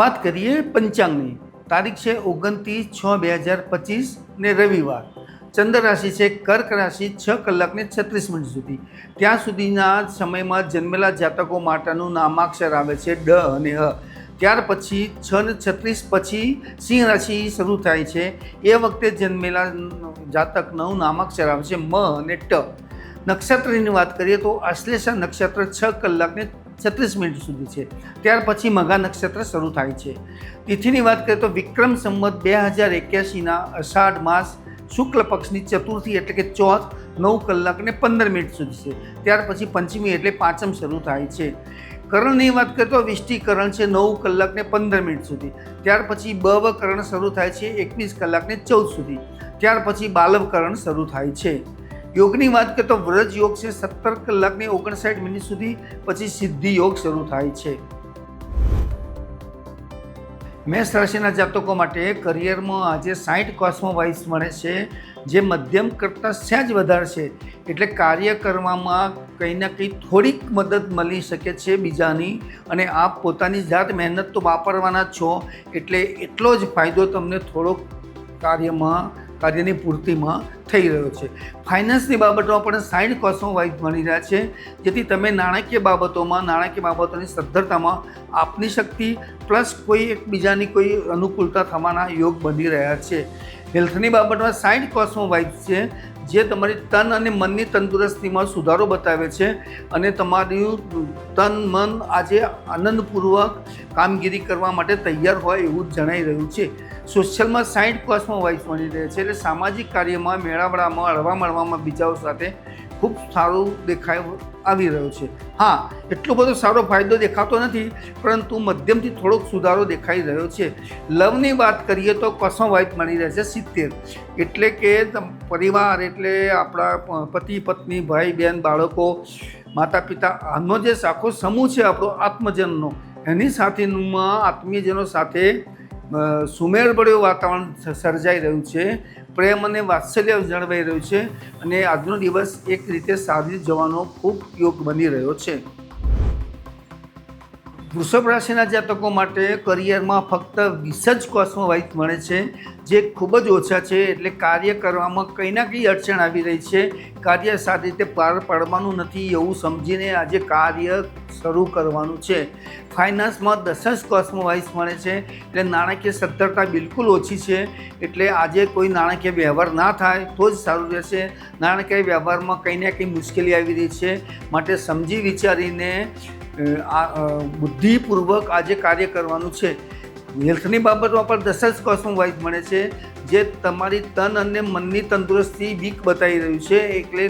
વાત કરીએ પંચાંગની. તારીખ છે ઓગણત્રીસ છ બે હજાર પચીસ ને રવિવાર. ચંદ્ર રાશિ છે કર્ક રાશિ છ કલાકને છત્રીસ મિનિટ સુધી. ત્યાં સુધીના સમયમાં જન્મેલા જાતકો માટેનું નામાક્ષર આવે છે ડ અને હ ત્યાર પછી છ ને છત્રીસ પછી સિંહ રાશિ શરૂ થાય છે. એ વખતે જન્મેલા જાતકનું નામાક્ષર આવે છે મ અને ટ. નક્ષત્રની વાત કરીએ તો આશ્લેષા નક્ષત્ર છ કલાકને છત્રીસ મિનિટ સુધી છે. ત્યાર પછી મઘા નક્ષત્ર શરૂ થાય છે. તિથિની વાત કરીએ તો વિક્રમ સંવત બે હજાર એક્યાસીના અષાઢ માસ શુક્લ પક્ષની ચતુર્થી એટલે કે ચોથ, નવ કલાક ને પંદર મિનિટ સુધી છે. ત્યાર પછી પંચમી એટલે પાંચમ શરૂ થાય છે. કરણની વાત કરીએ તો વિષ્ટિકરણ છે નવ કલાક ને પંદર મિનિટ સુધી. ત્યાર પછી બવકરણ શરૂ થાય છે એકવીસ કલાક ને ચૌદ સુધી. ત્યાર પછી બાલવકરણ શરૂ થાય છે. યોગની વાત કરીએ તો વ્રજ યોગ છે, સત્તર કલાકની ઓગણસાઠ મિનિટ સુધી પછી સિદ્ધિ યોગ શરૂ થાય છે. મેષ રાશિના જાતકો માટે કરિયરમાં આજે સાઠ કોસ્મો વાઇસ મળે છે, જે મધ્યમ કરતાં સહેજ વધારે છે. એટલે કાર્ય કરવામાં કંઈ ના કંઈ થોડીક મદદ મળી શકે છે બીજાની અને આપ પોતાની જાત મહેનત તો વાપરવાના છો, એટલે એટલો જ ફાયદો તમને થોડોક કાર્યમાં કાર્યની પૂર્તિમાં થઈ રહ્યો છે. ફાઇનાન્સની બાબતોમાં પણ સાઈડ કોસ્મો વાઇઝ મળી રહ્યા છે. જેથી તમે નાણાકીય બાબતોમાં, નાણાકીય બાબતોની સદ્ધરતામાં આપની શક્તિ પ્લસ કોઈ એકબીજાની કોઈ અનુકૂળતા થવાના યોગ બની રહ્યા છે. હેલ્થની બાબતમાં સાઈડ કોસ્ટમાં વાઇઝ છે. જે તમારી તન અને મનની તંદુરસ્તીમાં સુધારો બતાવે છે અને તમારું તન, મન આજે આનંદપૂર્વક કામગીરી કરવા માટે તૈયાર હોય એવું જણાઈ રહ્યું છે. સોશિયલમાં સાઈઠ ક્લાસમાં વાઇઝ મળી રહે છે એટલે સામાજિક કાર્યમાં, મેળાવડામાં, હળવા મળવામાં બીજાઓ સાથે ખૂબ સારું દેખાય આવી રહ્યો છે. હા, એટલો બધો સારો ફાયદો દેખાતો નથી, પરંતુ મધ્યમથી થોડોક સુધારો દેખાઈ રહ્યો છે. લવની વાત કરીએ તો કસો વાઇફ મળી રહેશે સિત્તેર. એટલે કે પરિવાર એટલે આપણા પતિ, પત્ની, ભાઈ બહેન બાળકો માતા પિતા આનો જે આખો સમૂહ છે આપણો આત્મજનનો, એની સાથેમાં આત્મીયજનો સાથે સુમેળભર્યું વાતાવરણ સર્જાઈ રહ્યું છે. પ્રેમ અને વાત્સલ્ય જળવાઈ રહ્યું છે અને આજનો દિવસ એક રીતે સારી જવાનો ખૂબ યોગ બની રહ્યો છે. વૃષભ રાશિના જાતકો માટે કરિયરમાં ફક્ત વીસ જ કોસ્મોવાઇઝ મળે છે, જે ખૂબ જ ઓછા છે, એટલે કાર્ય કરવામાં કંઈ ના કંઈ અડચણ આવી રહી છે. કાર્ય સારી રીતે પાર પાડવાનું નથી એવું સમજીને આજે કાર્ય શરૂ કરવાનું છે. ફાઇનાન્સમાં દસ જ કોસ્મોવાઇઝ મળે છે, એટલે નાણાકીય સદ્ધરતા બિલકુલ ઓછી છે, એટલે આજે કોઈ નાણાકીય વ્યવહાર ના થાય તો જ સારું રહેશે. નાણાકીય વ્યવહારમાં કંઈ ના કંઈ મુશ્કેલી આવી રહી છે. માટે સમજી વિચારીને આ બુદ્ધિપૂર્વક આજે કાર્ય કરવાનું છે. હેલ્થની બાબતમાં પણ દસ જ કોસ્મો વાઇઝ મળે છે, જે તમારી તન અને મનની તંદુરસ્તી વીક બતાવી રહ્યું છે. એટલે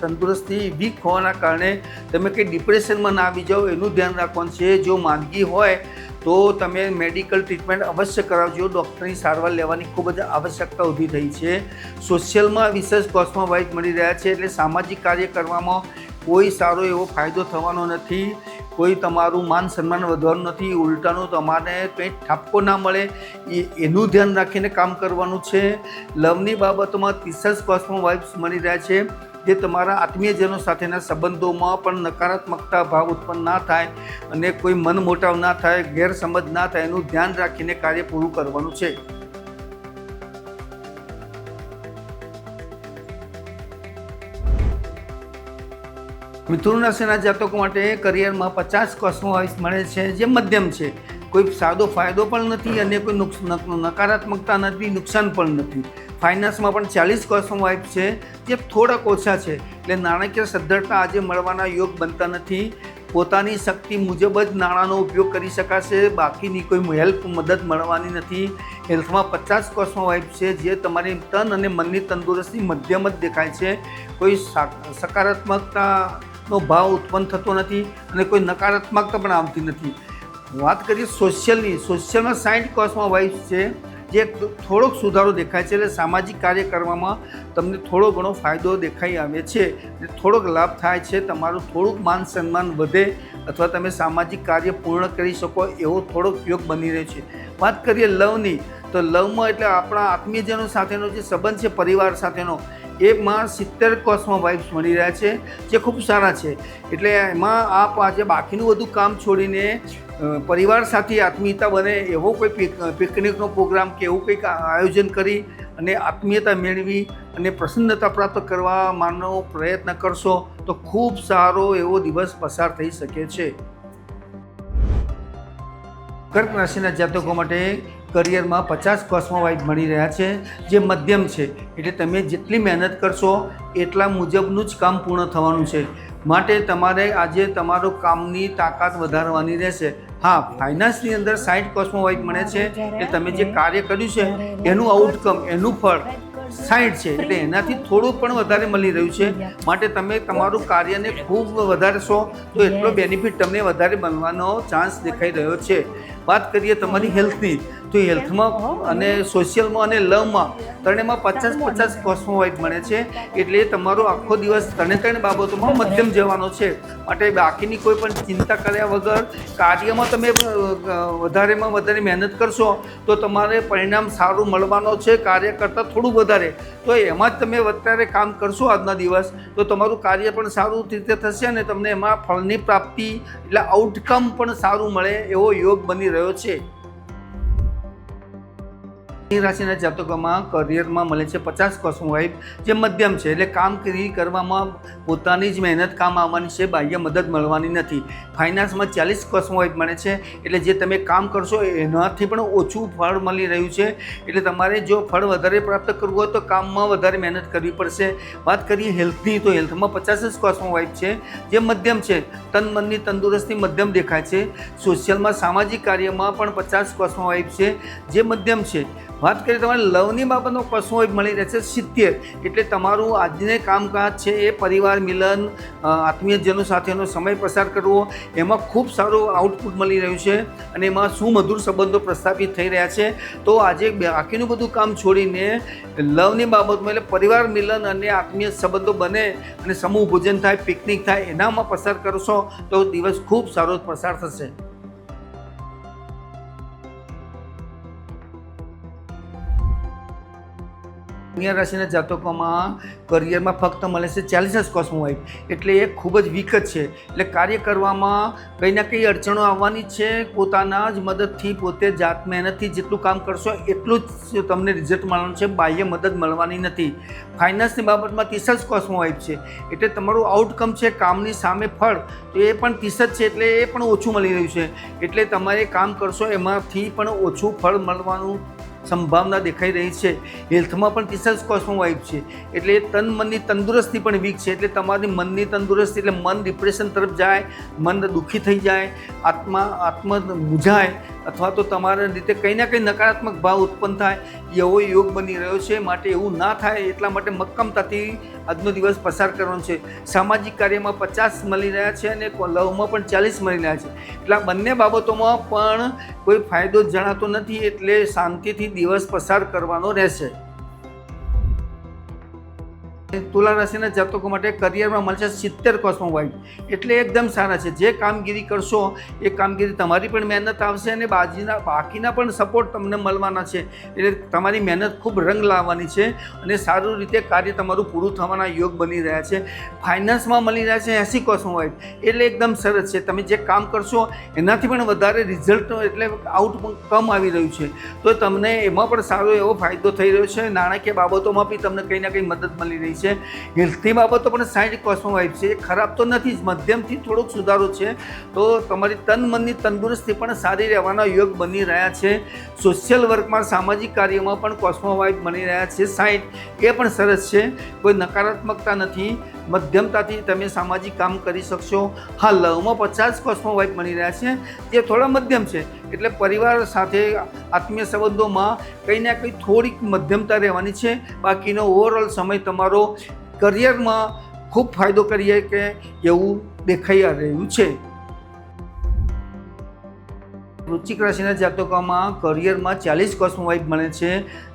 તંદુરસ્તી વીક હોવાના કારણે તમે કંઈ ડિપ્રેશનમાં ના આવી જાઓ, એનું ધ્યાન રાખવાનું છે. જો માંદગી હોય, તો તમે મેડિકલ ટ્રીટમેન્ટ અવશ્ય કરાવજો. ડૉક્ટરની સારવાર લેવાની ખૂબ જ આવશ્યકતા ઊભી થઈ છે. સોશિયલમાં વિશેષ કોસ્મો વાઇઝ મળી રહ્યા છે, એટલે સામાજિક કાર્ય કરવામાં કોઈ સારો એવો ફાયદો થવાનો નથી. કોઈ તમારું માન સન્માન વધવાનું નથી, ઉલટાનું તમારે કંઈ ઠાપકો ના મળે, એ એનું ધ્યાન રાખીને કામ કરવાનું છે. લવની બાબતોમાં તીસસ કોસ્મો વાઇબ્સ મળી રહ્યા છે, જે તમારા આત્મીયજનો સાથેના સંબંધોમાં પણ નકારાત્મકતા ભાવ ઉત્પન્ન ના થાય અને કોઈ મન મોટાવ ના થાય, ગેરસમજ ના થાય, એનું ધ્યાન રાખીને કાર્ય પૂરું કરવાનું છે. મિથુન રાશિના જાતકો માટે કરિયરમાં પચાસ કોસ્મોવાઇસ મળે છે, જે મધ્યમ છે. કોઈ સાદો ફાયદો પણ નથી અને કોઈ નકારાત્મકતા નથી, નુકસાન પણ નથી. ફાઇનાન્સમાં પણ ચાલીસ કોસ્મો વાઇફ છે, જે થોડાક ઓછા છે. એટલે નાણાકીય સદ્ધરતા આજે મળવાના યોગ બનતા નથી. પોતાની શક્તિ મુજબ જ નાણાંનો ઉપયોગ કરી શકાશે. બાકીની કોઈ હેલ્પ, મદદ મળવાની નથી. હેલ્થમાં પચાસ કોસ્મો વાઇફ છે, જે તમારી તન અને મનની તંદુરસ્તી મધ્યમ જ દેખાય છે. કોઈ સા- સકારાત્મકતાનો ભાવ ઉત્પન્ન થતો નથી અને કોઈ નકારાત્મકતા પણ આવતી નથી. વાત કરીએ સોશિયલની, સોશિયલમાં સાઇન્ટ કોસ્ટમાં વાઇફ છે, જે થોડોક સુધારો દેખાય છે એટલે સામાજિક કાર્ય કરવામાં તમને થોડો ઘણો ફાયદો દેખાઈ આવે છે થોડોક લાભ થાય છે, તમારું થોડુંક માન સન્માન વધે અથવા તમે સામાજિક કાર્ય પૂર્ણ કરી શકો એવો થોડોક યોગ બની રહ્યો છે. વાત કરીએ લવની, તો લવમાં એટલે આપણા આત્મીયજનો સાથેનો જે સંબંધ છે, પરિવાર સાથેનો એમાં સિત્તેર કોસ્મો વાઇબ્સ મળી રહ્યા છે, જે ખૂબ સારા છે. એટલે એમાં આપ આજે બાકીનું બધું કામ છોડીને પરિવાર સાથે આત્મીયતા બને, એવો કોઈ પિક- પિકનિકનો પ્રોગ્રામ કે એવું કંઈક આયોજન કરી અને આત્મીયતા મેળવી અને પ્રસન્નતા પ્રાપ્ત કરવા માનો પ્રયત્ન કરશો, તો ખૂબ સારો એવો દિવસ પસાર થઈ શકે છે. કર્ક રાશિના જાતકો માટે કરિયરમાં પચાસ કોસ્મોવાઇટ મળી રહ્યા છે જે મધ્યમ છે. એટલે તમે જેટલી મહેનત કરશો એટલા મુજબનું જ કામ પૂર્ણ થવાનું છે. માટે તમારે આજે તમારું કામની તાકાત વધારવાની રહેશે. હા ફાઇનાન્સની અંદર સાઠ કોસ્મોવાઇટ મળે છે કે તમે જે કાર્ય કર્યું છે એનું આઉટકમ એનું ફળ સાઠ છે એટલે એનાથી થોડું પણ વધારે મળી રહ્યું છે. માટે તમે તમારું કાર્યને ખૂબ વધારશો તો એટલો બેનિફિટ તમને વધારે બનવાનો ચાન્સ દેખાઈ રહ્યો છે. વાત કરીએ તમારી હેલ્થની તો હેલ્થમાં અને સોશિયલમાં અને લવમાં ત્રણેયમાં પચાસ પચાસ કોસ્મોવાઇટ મળે છે. એટલે તમારો આખો દિવસ ત્રણે ત્રણ બાબતોમાં મધ્યમ જવાનો છે. માટે બાકીની કોઈ પણ ચિંતા કર્યા વગર કાર્યમાં તમે વધારેમાં વધારે મહેનત કરશો તો તમારે પરિણામ સારું મળવાનો છે. કાર્ય કરતાં થોડું વધારે. તો એમાં જ તમે વધારે કામ કરશો આજના દિવસ. તો તમારું કાર્ય પણ સારું રીતે થશે અને તમને એમાં ફળની પ્રાપ્તિ એટલે આઉટકમ પણ સારું મળે એવો યોગ બની રહ્યો છે સિંહ રાશિના જાતકોમાં કરિયરમાં મળે છે પચાસ વાઇફ જે મધ્યમ છે. એટલે કામગીરી કરવામાં પોતાની જ મહેનત કામ આવવાની છે, બાહ્ય મદદ મળવાની નથી. ફાઇનાન્સમાં ચાલીસ વાઇફ મળે છે. એટલે જે તમે કામ કરશો એનાથી પણ ઓછું ફળ મળી રહ્યું છે. એટલે તમારે જો ફળ વધારે પ્રાપ્ત કરવું હોય તો કામમાં વધારે મહેનત કરવી પડશે. વાત કરીએ હેલ્થની તો હેલ્થમાં પચાસ જ વાઇફ છે, જે મધ્યમ છે. તન મનની તંદુરસ્તી મધ્યમ દેખાય છે. સોશિયલમાં સામાજિક કાર્યમાં પણ પચાસ વાઇફ છે, જે મધ્યમ છે. વાત કરીએ તમારે લવની બાબતનો કશો મળી રહેશે સિત્તેર. એટલે તમારું આજને કામકાજ છે એ પરિવાર મિલન આત્મીયજનો સાથેનો સમય પસાર કરવો, એમાં ખૂબ સારું આઉટપુટ મળી રહ્યું છે અને એમાં સુમધુર સંબંધો પ્રસ્થાપિત થઈ રહ્યા છે. તો આજે બાકીનું બધું કામ છોડીને લવની બાબતમાં એટલે પરિવાર મિલન અને આત્મીય સંબંધો બને અને સમૂહ ભોજન થાય, પિકનિક થાય, એનામાં પસાર કરશો તો દિવસ ખૂબ સારો પસાર થશે. કન્યા રાશિના જાતકોમાં કરિયરમાં ફક્ત મળે છે ચાલીસ જ કોસ્મોવાઇફ એટલે એ ખૂબ જ વીક જ છે. એટલે કાર્ય કરવામાં કંઈ ના કંઈ અડચણો આવવાની છે. પોતાના જ મદદથી, પોતે જાત મહેનતથી જેટલું કામ કરશો એટલું જ તમને રિઝલ્ટ મળવાનું છે. બાહ્ય મદદ મળવાની નથી. ફાઇનાન્સની બાબતમાં ત્રીસ જ કોસ્મોવાઇફ છે. એટલે તમારું આઉટકમ છે કામની સામે ફળ. તો એ પણ ત્રીસ જ છે એટલે એ પણ ઓછું મળી રહ્યું છે. એટલે તમારે કામ કરશો એમાંથી પણ ઓછું ફળ મળવાનું સંભાવના દેખાઈ રહી છે. હેલ્થમાં પણ ટીસર્સ કોસ્મો વાઇફ છે. એટલે તન મનની તંદુરસ્તી પણ વીક છે. એટલે તમારી મનની તંદુરસ્તી એટલે મન ડિપ્રેશન તરફ જાય, મન દુઃખી થઈ જાય, આત્મા, આત્મ મૂંઝાય અથવા તો તમારા રીતે કંઈ ના કંઈ નકારાત્મક ભાવ ઉત્પન્ન થાય, એવો યોગ બની રહ્યો છે, માટે એવું ના થાય એટલા માટે મક્કમતાથી આજનો દિવસ પસાર કરવાનો છે. સામાજિક કાર્યમાં પચાસ મળી રહ્યા છે અને લવમાં પણ ચાલીસ મળી રહ્યા છે. એટલે આ બંને બાબતોમાં પણ કોઈ ફાયદો જણાતો નથી, એટલે શાંતિથી દિવસ પસાર કરવાનો રહેશે. તુલા રાશિના જાતકો માટે કરિયરમાં મળશે સિત્તેર કોસ્મો વાઇટ એટલે એકદમ સારા છે. જે કામગીરી કરશો, એ કામગીરી તમારી પણ મહેનત આવશે અને બાજીના, બાકીના પણ સપોર્ટ તમને મળવાના છે. એટલે તમારી મહેનત ખૂબ રંગ લાવવાની છે અને સારું રીતે કાર્ય તમારું પૂરું થવાના યોગ બની રહ્યા છે. ફાઇનાન્સમાં મળી રહ્યા છે એસી કોસ્મો વાઇટ એટલે એકદમ સરસ છે. તમે જે કામ કરશો, એનાથી પણ વધારે રિઝલ્ટ એટલે આઉટ કમ આવી રહ્યું છે. તો તમને એમાં પણ સારો એવો ફાયદો થઈ રહ્યો છે. નાણાકીય બાબતોમાં બી તમને કંઈ ના કંઈ મદદ મળી રહી છે હેલ્થની બાબતો પણ સાઈડ કોસ્મો વાઇફ છે. ખરાબ તો નથી જ, મધ્યમથી થોડોક સુધારો છે. તો તમારી તન મનની તંદુરસ્તી પણ સારી રહેવાના યોગ બની રહ્યા છે. સોશિયલ વર્કમાં સામાજિક કાર્યોમાં પણ કોસ્મો વાઇફ બની રહ્યા છે. સાઈડ એ પણ સરસ છે. કોઈ નકારાત્મકતા નથી. મધ્યમતાથી તમે સામાજિક કામ કરી શકશો. હા, લવમાં પચાસ કોસ્મો વાઇફ મળી રહ્યા છે. જે થોડા મધ્યમ છે. એટલે પરિવાર સાથે આત્મીય સંબંધોમાં કંઈ ના કંઈ થોડીક મધ્યમતા રહેવાની છે. બાકીનો ઓવરઓલ સમય તમારો કરિયરમાં ખૂબ ફાયદો કરીએ કે એવું દેખાઈ રહ્યું છે. વૃશ્ચિક રાશિના જાતકોમાં કરિયરમાં ચાલીસ કોસ્મો વાઇફ મળે છે,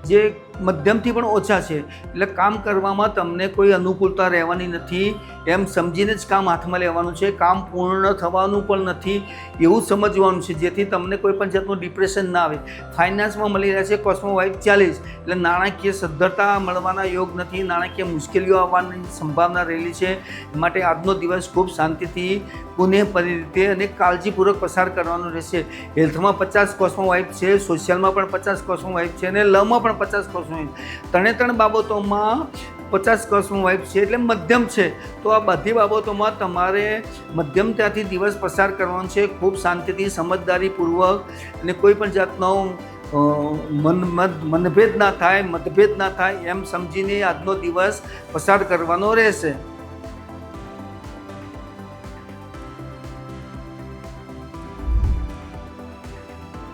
જે મધ્યમથી પણ ઓછા છે. એટલે કામ કરવામાં તમને કોઈ અનુકૂળતા રહેવાની નથી. એમ સમજીને જ કામ હાથમાં લેવાનું છે. કામ પૂર્ણ થવાનું પણ નથી એવું સમજવાનું છે. જેથી તમને કોઈ પણ જાતનું ડિપ્રેશન ના આવે. ફાઇનાન્સમાં મળી રહ્યા છે. કોસ્મો વાઇફ ચાલીસ. એટલે નાણાકીય સદ્ધરતા મળવાના યોગ નથી. નાણાકીય મુશ્કેલીઓ આવવાની સંભાવના રહેલી છે. માટે આજનો દિવસ ખૂબ શાંતિથી પુનઃપરી રીતે અને કાળજીપૂર્વક પસાર કરવાનો રહેશે. હેલ્થમાં પચાસ કોસ્મો વાઇફ છે. સોશિયલમાં પણ પચાસ કોસ્મો વાઇફ છે. અને લવમાં પણ પચાસ કોસ્મો વાઇફ ત્રણે ત્રણ બાબતોમાં પચાસ કસનું વાઇફ છે એટલે મધ્યમ છે. તો આ બધી બાબતોમાં તમારે મધ્યમતાથી દિવસ પસાર કરવાનો છે. ખૂબ શાંતિથી, સમજદારીપૂર્વક અને કોઈ પણ જાતનો મન, મત, મનભેદ ના થાય, મતભેદ ના થાય એમ સમજીને આજનો દિવસ પસાર કરવાનો રહેશે.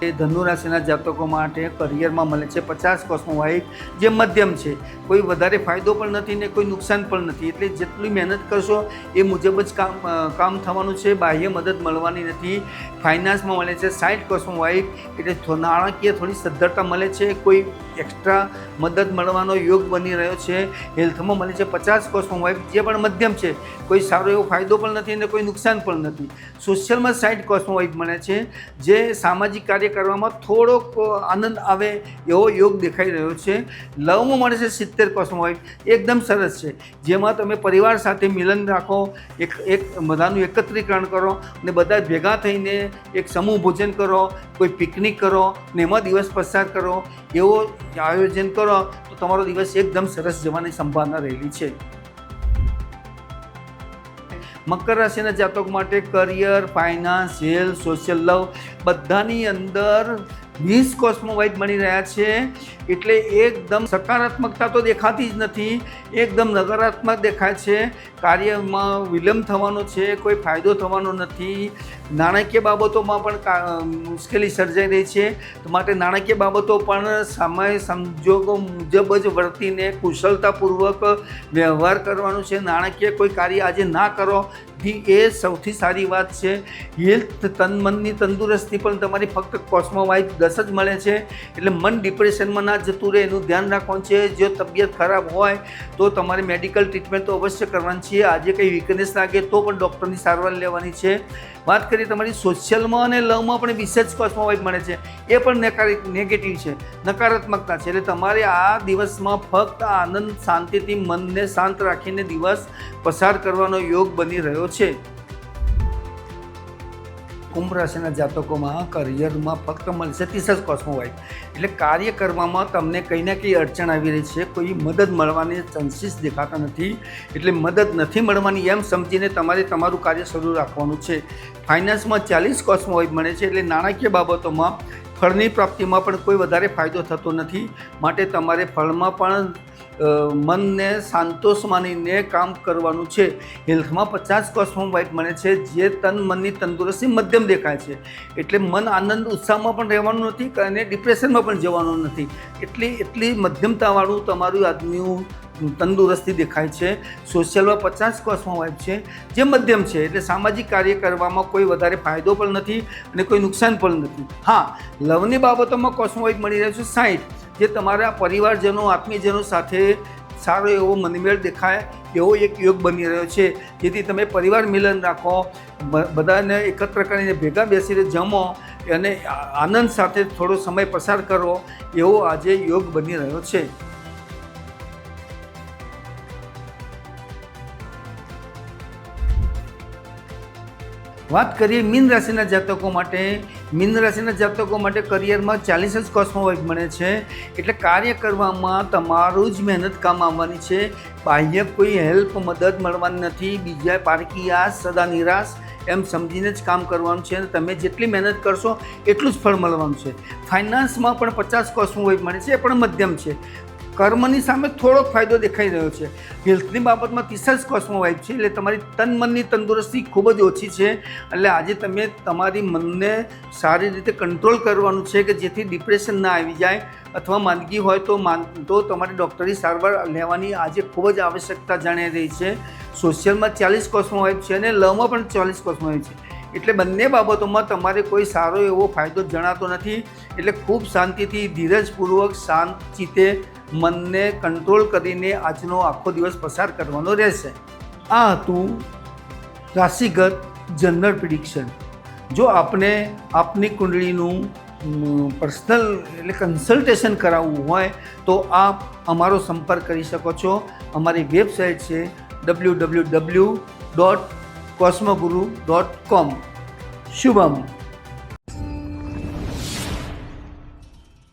એ ધનુ રાશિના જાતકો માટે કરિયરમાં મળે છે. પચાસ કોસ્મો વાઇફ જે મધ્યમ છે. કોઈ વધારે ફાયદો પણ નથી ને કોઈ નુકસાન પણ નથી. એટલે જેટલી મહેનત કરશો એ મુજબ જ કામ કામ થવાનું છે. બાહ્ય મદદ મળવાની નથી. ફાઇનાન્સમાં મળે છે. સાઠ કોસ્મો વાઇફ એટલે નાણાકીય થોડી સદ્ધરતા મળે છે. કોઈ એક્સ્ટ્રા મદદ મળવાનો યોગ બની રહ્યો છે. હેલ્થમાં મળે છે પચાસ કોસ્મો વાઇફ જે પણ મધ્યમ છે. કોઈ સારો એવો ફાયદો પણ નથી અને કોઈ નુકસાન પણ નથી. સોશિયલમાં સાઈડ કોસ્મો વાઇફ મળે છે, જે સામાજિક કાર્ય કરવામાં થોડોક આનંદ આવે એવો યોગ દેખાઈ રહ્યો છે. લવમાં મળે છે સિત્તેર કોસ્મો વાઇફ એકદમ સરસ છે. જેમાં તમે પરિવાર સાથે મિલન રાખો, એક એક બધાનું એકત્રીકરણ કરો અને બધા ભેગા થઈને એક સમૂહ ભોજન કરો, કોઈ પિકનિક કરો ને એમાં દિવસ પસાર કરો. એવો આયોજન કરો, તો તમારો દિવસ એકદમ સરસ જવાની સંભાવના રહેલી છે. મકર રાશિના જાતક માટે career finance health social love બધાની અંદર વીસ કોસ્મોવાઇટ બની રહ્યા છે. એટલે એકદમ સકારાત્મકતા તો દેખાતી જ નથી, એકદમ નકારાત્મક દેખાય છે. કાર્યમાં વિલંબ થવાનો છે, કોઈ ફાયદો થવાનો નથી. નાણાકીય બાબતોમાં પણ મુશ્કેલી સર્જાઈ રહી છે. માટે નાણાકીય બાબતો પણ સમય સંજોગો મુજબ જ વર્તીને કુશળતાપૂર્વક વ્યવહાર કરવાનો છે. નાણાકીય કોઈ કાર્ય આજે ના કરો એ સૌથી સારી વાત છે. હેલ્થ તન મનની તંદુરસ્તી પણ તમારી ફક્ત કોસ્મોવાઇઝ દસ જ મળે છે. એટલે મન ડિપ્રેશનમાં ના જતું રહે એનું ધ્યાન રાખવાનું છે. જો તબિયત ખરાબ હોય, તો તમારે મેડિકલ ટ્રીટમેન્ટ તો અવશ્ય કરવાની છે. આજે કંઈ વીકનેસ લાગે તો પણ ડૉક્ટરની સારવાર લેવાની છે. વાત કરીએ તમારી સોશિયલમાં અને લવમાં પણ વિશેષ કોસ્મોવાઇઝ મળે છે. એ પણ નકારી નેગેટિવ છે, નકારાત્મકતા છે. એટલે તમારે આ દિવસમાં ફક્ત આનંદ, શાંતિથી મનને શાંત રાખીને દિવસ પસાર કરવાનો યોગ બની રહ્યો છે. કુંભ રાશિના જાતકોમાં કરિયરમાં ફક્ત મળશે ત્રીસ જ કોસ્મોવાઇઝ એટલે કાર્ય કરવામાં તમને કંઈ ને કંઈ અડચણ આવી રહી છે, કોઈ મદદ મળવાની ચાન્સીસ દેખાતા નથી. એટલે મદદ નથી મળવાની એમ સમજીને તમારે તમારું કાર્ય શરૂ રાખવાનું છે. ફાઇનાન્સમાં ચાલીસ કોસ્મોવાઇઝ મળે છે, એટલે નાણાકીય બાબતોમાં ફળની પ્રાપ્તિમાં પણ કોઈ વધારે ફાયદો થતો નથી. માટે તમારે ફળમાં પણ મનને સંતોષ માનીને કામ કરવાનું છે. હેલ્થમાં પચાસ કોસ્મોમ વાઇટ મળે છે, જે તન મનની તંદુરસ્તી મધ્યમ દેખાય છે. એટલે મન આનંદ ઉત્સાહમાં પણ રહેવાનું નથી અને ડિપ્રેશનમાં પણ જવાનું નથી. એટલી એટલી મધ્યમતાવાળું તમારું આજનું તંદુરસ્તી દેખાય છે. સોશિયલમાં પચાસ કોસ્મો વાઇફ છે, જે મધ્યમ છે. એટલે સામાજિક કાર્ય કરવામાં કોઈ વધારે ફાયદો પણ નથી અને કોઈ નુકસાન પણ નથી. હા, લવની બાબતોમાં કોસ્મો વાઇફ મળી રહ્યો છે સાઠ જે તમારા પરિવારજનો, આત્મીયજનો સાથે સારો એવો મનમેળ દેખાય, એવો એક યોગ બની રહ્યો છે. જેથી તમે પરિવાર મિલન રાખો બધાને એકત્ર કરીને ભેગા બેસીને જમો અને આનંદ સાથે થોડો સમય પસાર કરો, એવો આજે યોગ બની રહ્યો છે. વાત કરીએ મીન રાશિના જાતકો માટે મીન રાશિના જાતકો માટે કરિયરમાં ચાલીસ જ કોસ્મોવાઇફ મળે છે. એટલે કાર્ય કરવામાં તમારું જ મહેનત કામ આવવાની છે. બાહ્ય કોઈ હેલ્પ મદદ મળવાની નથી. બીજા પારકીયાસ સદા નિરાશ એમ સમજીને જ કામ કરવાનું છે અને તમે જેટલી મહેનત કરશો એટલું જ ફળ મળવાનું છે. ફાઇનાન્સમાં પણ પચાસ કોસ્મોવાઇફ મળે છે. એ પણ મધ્યમ છે. કર્મની સામે થોડોક ફાયદો દેખાઈ રહ્યો છે. હેલ્થની બાબતમાં ત્રીસ જ કોસ્મોવાઇફ છે, એટલે તમારી તન મનની તંદુરસ્તી ખૂબ જ ઓછી છે. એટલે આજે તમે તમારી મનને સારી રીતે કંટ્રોલ કરવાનું છે કે જેથી ડિપ્રેશન ના આવી જાય અથવા માંદગી હોય તો માન તો તમારે ડૉક્ટરી સારવાર લેવાની આજે ખૂબ જ આવશ્યકતા જણાઈ રહી છે. સોશિયલમાં ચાલીસ કોસ્મોવાઇફ છે અને લવમાં પણ ચાલીસ કોસ્મોવાઇફ છે. એટલે બંને બાબતોમાં તમારે કોઈ સારો એવો ફાયદો જણાતો નથી. એટલે ખૂબ શાંતિથી, ધીરજપૂર્વક, શાંત ચિત્તે મનને કંટ્રોલ કરીને આજનો આખો દિવસ પસાર કરવાનો રહેશે. આ હતું રાશિગત જનરલ પ્રિડિક્શન. જો આપને આપની કુંડળીનું પર્સનલ એટલે કન્સલ્ટેશન કરાવવું હોય, તો આપ અમારો સંપર્ક કરી શકો છો. અમારી વેબસાઇટ છે W W W dot cosmoguru dot com Shubham.